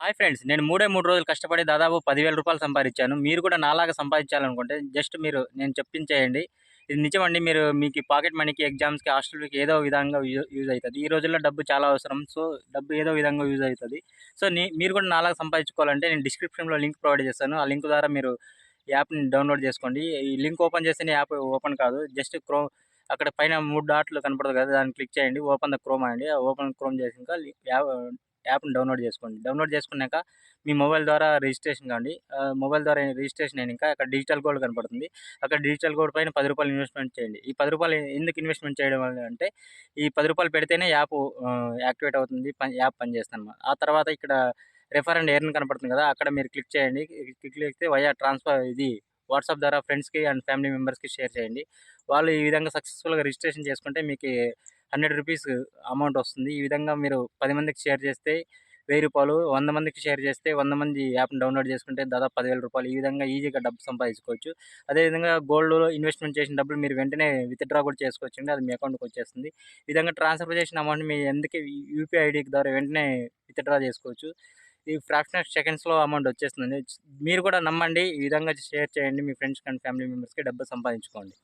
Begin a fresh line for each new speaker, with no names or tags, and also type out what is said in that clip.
Hi friends నేను మూడే మూడు రోజులు కష్టపడి దాదాపు పదివేల రూపాయలు సంపాదించాను. మీరు కూడా నాలాగా సంపాదించాలనుకుంటే జస్ట్ మీరు నేను చెప్పించేయండి. ఇది నిజమండి మీరు మీకు పాకెట్ మనీకి ఎగ్జామ్స్కి హాస్టల్కి ఏదో విధంగా యూజ్ అవుతుంది. ఈ రోజుల్లో డబ్బు చాలా అవసరం సో డబ్బు ఏదో విధంగా యూజ్ అవుతుంది. సో మీరు కూడా నాలాగా సంపాదించుకోవాలంటే నేను డిస్క్రిప్షన్లో లింక్ ప్రొవైడ్ చేస్తాను. ఆ లింక్ ద్వారా మీరు యాప్ని డౌన్లోడ్ చేసుకోండి. ఈ లింక్ ఓపెన్ చేస్తేనే యాప్ ఓపెన్ కాదు. జస్ట్ క్రోమ్ అక్కడ పైన మూడు డాట్లు కనపడదు కదా దాన్ని క్లిక్ చేయండి. ఓపెన్ ద క్రోమ్ అండి ఓపెన్ క్రోమ్ చేసాక యాప్ యాప్ని డౌన్లోడ్ చేసుకోండి. డౌన్లోడ్ చేసుకున్నాక మీ మొబైల్ ద్వారా రిజిస్ట్రేషన్ కాండి మొబైల్ ద్వారా రిజిస్ట్రేషన్ అయినాక అక్కడ డిజిటల్ గోల్డ్ కనపడుతుంది. అక్కడ డిజిటల్ గోల్డ్ పైన పది రూపాయలు ఇన్వెస్ట్మెంట్ చేయండి. ఈ పది రూపాయలు ఎందుకు ఇన్వెస్ట్మెంట్ చేయడం వల్ల అంటే ఈ పది రూపాయలు పెడితేనే యాప్ యాక్టివేట్ అవుతుంది పని యాప్ పనిచేస్తాను ఆ తర్వాత ఇక్కడ రెఫర్ అండ్ ఎర్న్ కనపడుతుంది కదా అక్కడ మీరు క్లిక్ చేయండి. క్లిక్ చేస్తే వయా ట్రాన్స్ఫర్ ఇది వాట్సాప్ ద్వారా ఫ్రెండ్స్కి అండ్ ఫ్యామిలీ మెంబర్స్కి షేర్ చేయండి. వాళ్ళు ఈ విధంగా సక్సెస్ఫుల్గా రిజిస్ట్రేషన్ చేసుకుంటే మీకు హండ్రెడ్ రూపీస్ అమౌంట్ వస్తుంది. ఈ విధంగా మీరు పది మందికి షేర్ చేస్తే వెయ్యి రూపాయలు వంద మందికి షేర్ చేస్తే వంద మంది యాప్ని డౌన్లోడ్ చేసుకుంటే దాదాపు పదివేల రూపాయలు. ఈ విధంగా ఈజీగా డబ్బు సంపాదించుకోవచ్చు. అదేవిధంగా గోల్డ్లో ఇన్వెస్ట్మెంట్ చేసిన డబ్బులు మీరు వెంటనే విత్డ్రా కూడా చేసుకోవచ్చు అండి అది మీ అకౌంట్కి వచ్చేస్తుంది. ఈ విధంగా ట్రాన్స్ఫర్ చేసిన అమౌంట్ మీ ఎందుకే యూపీఐ ఐడి ద్వారా వెంటనే విత్డ్రా చేసుకోవచ్చు. ఈ ఫ్రాక్షన్ ఆఫ్ సెకండ్స్లో అమౌంట్ వచ్చేస్తుంది మీరు కూడా నమ్మండి. ఈ విధంగా షేర్ చేయండి మీ ఫ్రెండ్స్ అండ్ ఫ్యామిలీ మెంబర్స్కి డబ్బు సంపాదించుకోండి.